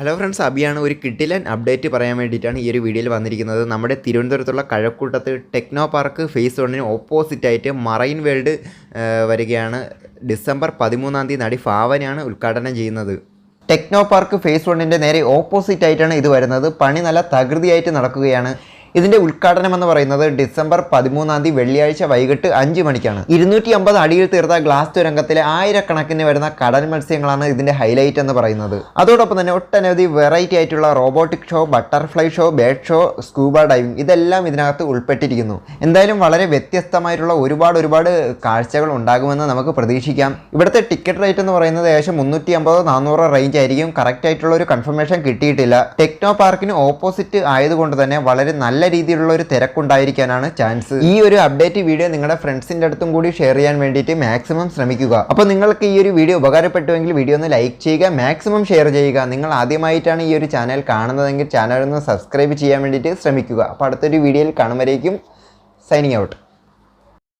Hello friends അബിയാണ് ഒരു കിഡിലൻ update പറയാൻ വേണ്ടിയിട്ടാണ് ഈ ഒരു വീഡിയോയിൽ വന്നിരിക്കുന്നത്. നമ്മുടെ തിരുവനന്തപുരത്തുള്ള കഴക്കൂട്ടത്ത് ടെക്നോ പാർക്ക് ഫേസ് വണ്ണിന് ഓപ്പോസിറ്റായിട്ട് മറൈൻ വേൾഡ് വരികയാണ്. ഡിസംബർ പതിമൂന്നാം തീയതി നടി ഫാവനാണ് ഉദ്ഘാടനം ചെയ്യുന്നത്. ടെക്നോ പാർക്ക് ഫേസ് വണ്ണിന്റെ നേരെ ഓപ്പോസിറ്റ് ആയിട്ടാണ് ഇത് വരുന്നത്. പണി നല്ല തകൃതിയായിട്ട് നടക്കുകയാണ്. ഇതിന്റെ ഉദ്ഘാടനം എന്ന് പറയുന്നത് ഡിസംബർ പതിമൂന്നാം തീയതി വെള്ളിയാഴ്ച വൈകിട്ട് അഞ്ച് മണിക്കാണ്. ഇരുന്നൂറ്റി അമ്പത് അടിയിൽ തീർത്ത ഗ്ലാസ് തുരങ്കത്തിലെ ആയിരക്കണക്കിന് വരുന്ന കടൽ മത്സ്യങ്ങളാണ് ഇതിന്റെ ഹൈലൈറ്റ് എന്ന് പറയുന്നത്. അതോടൊപ്പം തന്നെ ഒട്ടനവധി വെറൈറ്റി ആയിട്ടുള്ള robotic show butterfly show bird show scuba diving ഇതെല്ലാം ഇതിനകത്ത് ഉൾപ്പെട്ടിരിക്കുന്നു. എന്തായാലും വളരെ വ്യത്യസ്തമായിട്ടുള്ള ഒരുപാട് ഒരുപാട് കാഴ്ചകൾ ഉണ്ടാകുമെന്ന് നമുക്ക് പ്രതീക്ഷിക്കാം. ഇവിടുത്തെ ടിക്കറ്റ് റേറ്റ് എന്ന് പറയുന്നത് ഏകദേശം മുന്നൂറ്റി അമ്പതോ നാനൂറോ റേഞ്ച് ആയിരിക്കും. കറക്റ്റ് ആയിട്ടുള്ള ഒരു കൺഫർമേഷൻ കിട്ടിയിട്ടില്ല. ടെക്നോ പാർക്കിന് ഓപ്പോസിറ്റ് ആയതുകൊണ്ട് തന്നെ വളരെ നല്ല രീതിയിലുള്ള ഒരു തിരക്കുണ്ടായിരിക്കാനാണ് ചാൻസ്. ഈ ഒരു അപ്ഡേറ്റ് വീഡിയോ നിങ്ങളുടെ ഫ്രണ്ട്സിന്റെ അടുത്തും കൂടി ഷെയർ ചെയ്യാൻ വേണ്ടിയിട്ട് മാക്സിമം ശ്രമിക്കുക. അപ്പോൾ നിങ്ങൾക്ക് ഈ ഒരു വീഡിയോ ഉപകാരപ്പെട്ടുവെങ്കിൽ വീഡിയോ ഒന്ന് ലൈക്ക് ചെയ്യുക മാക്സിമം ഷെയർ ചെയ്യുക. നിങ്ങൾ ആദ്യമായിട്ടാണ് ഈ ഒരു ചാനൽ കാണുന്നതെങ്കിൽ ചാനൽ ഒന്ന് സബ്സ്ക്രൈബ് ചെയ്യാൻ വേണ്ടിയിട്ട് ശ്രമിക്കുക. അപ്പോൾ അടുത്തൊരു വീഡിയോയിൽ കാണുമ്പോഴേക്കും സൈനിങ് ഔട്ട്